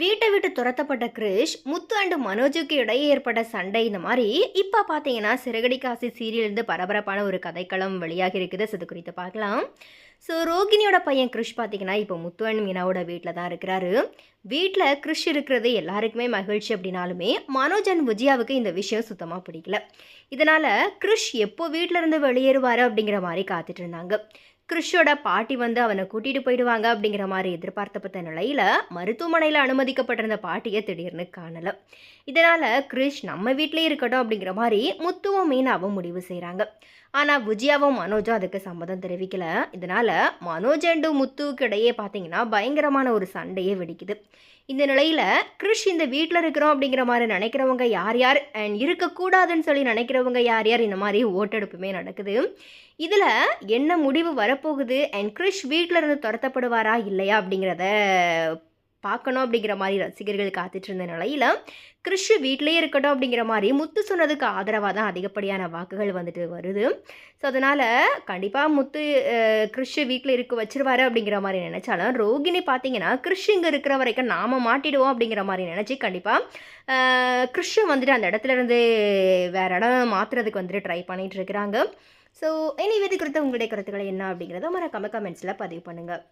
வீட்டை விட்டு துரத்தப்பட்ட கிரிஷ் முத்து அண்டு மனோஜுக்கு இடையே ஏற்பட்ட சண்டை இந்த மாதிரி இப்போ பார்த்தீங்கன்னா சிறகடி காசி சீரியலிருந்து பரபரப்பான ஒரு கதைக்களம் வெளியாகி இருக்குது. அது குறித்து பார்க்கலாம். ஸோ ரோகிணியோட பையன் கிரிஷ் பார்த்தீங்கன்னா இப்போ முத்து அண்ட் மீனாவோட வீட்டில் தான் இருக்கிறாரு. வீட்டில் கிரிஷ் இருக்கிறது எல்லாருக்குமே மகிழ்ச்சி அப்படின்னாலுமே மனோஜ் அண்ட் விஜயாவுக்கு இந்த விஷயம் சுத்தமாக பிடிக்கல. இதனால் கிரிஷ் எப்போ வீட்டில் இருந்து வெளியேறுவார் அப்படிங்கிற மாதிரி காத்துட்டு இருந்தாங்க. கிறிஷோட பாட்டி வந்து அவனை கூட்டிகிட்டு போயிடுவாங்க அப்படிங்கிற மாதிரி எதிர்பார்த்தப்பட்ட நிலையில் மருத்துவமனையில் அனுமதிக்கப்பட்டிருந்த பாட்டியை திடீர்னு காணலை. இதனால் கிறிஷ் நம்ம வீட்டிலே இருக்கட்டும் அப்படிங்கிற மாதிரி முத்துவும் மீனாவும் முடிவு செய்கிறாங்க ஆனால் விஜயாவும் மனோஜும் அதுக்கு சம்மதம் தெரிவிக்கல. இதனால் மனோஜ் அண்டு முத்துவுக்கு இடையே பார்த்தீங்கன்னா பயங்கரமான ஒரு சண்டையே வெடிக்குது. இந்த நிலையில் கிறிஷ் இந்த வீட்டில் இருக்கிறோம் அப்படிங்கிற மாதிரி நினைக்கிறவங்க யார் யார்? அண்ட் இருக்கக்கூடாதுன்னு சொல்லி நினைக்கிறவங்க யார் யார்? இந்த மாதிரி ஓட்டெடுப்புமே நடக்குது. இதில் என்ன முடிவு வர வரப்போகுது. அண்ட் கிறிஷ் வீட்டில் இருந்து துரத்தப்படுவாரா? இல்லையா? அப்படிங்கிறத பார்க்கணும் அப்படிங்கிற மாதிரி ரசிகர்கள் காத்துட்டு இருந்த நிலையில் கிறிஷ் வீட்டிலே இருக்கட்டும் அப்படிங்கிற மாதிரி முத்து சொன்னதுக்கு ஆதரவாக தான் அதிகப்படியான வாக்குகள் வந்துட்டு வருது. ஸோ அதனால் கண்டிப்பாக முத்து அஹ், கிறிஷ் வீட்டில் இருக்க வச்சிருவாரு அப்படிங்கிற மாதிரி நினச்சாலும் ரோகிணி பார்த்தீங்கன்னா கிறிஷ் இங்கே இருக்கிற வரைக்கும் நாம் மாட்டிடுவோம் அப்படிங்கிற மாதிரி நினச்சி கண்டிப்பாக கிறிஷை வந்துட்டு அந்த இடத்துல இருந்து வேறு இடம் மாற்றுறதுக்கு வந்துட்டு ட்ரை பண்ணிகிட்டு இருக்கிறாங்க. ஸோ இனி இது குறித்த உங்களுடைய கருத்துக்கள் என்ன அப்படிங்கிறத மறக்காம கமெண்ட்ஸில் பதிவு பண்ணுங்கள்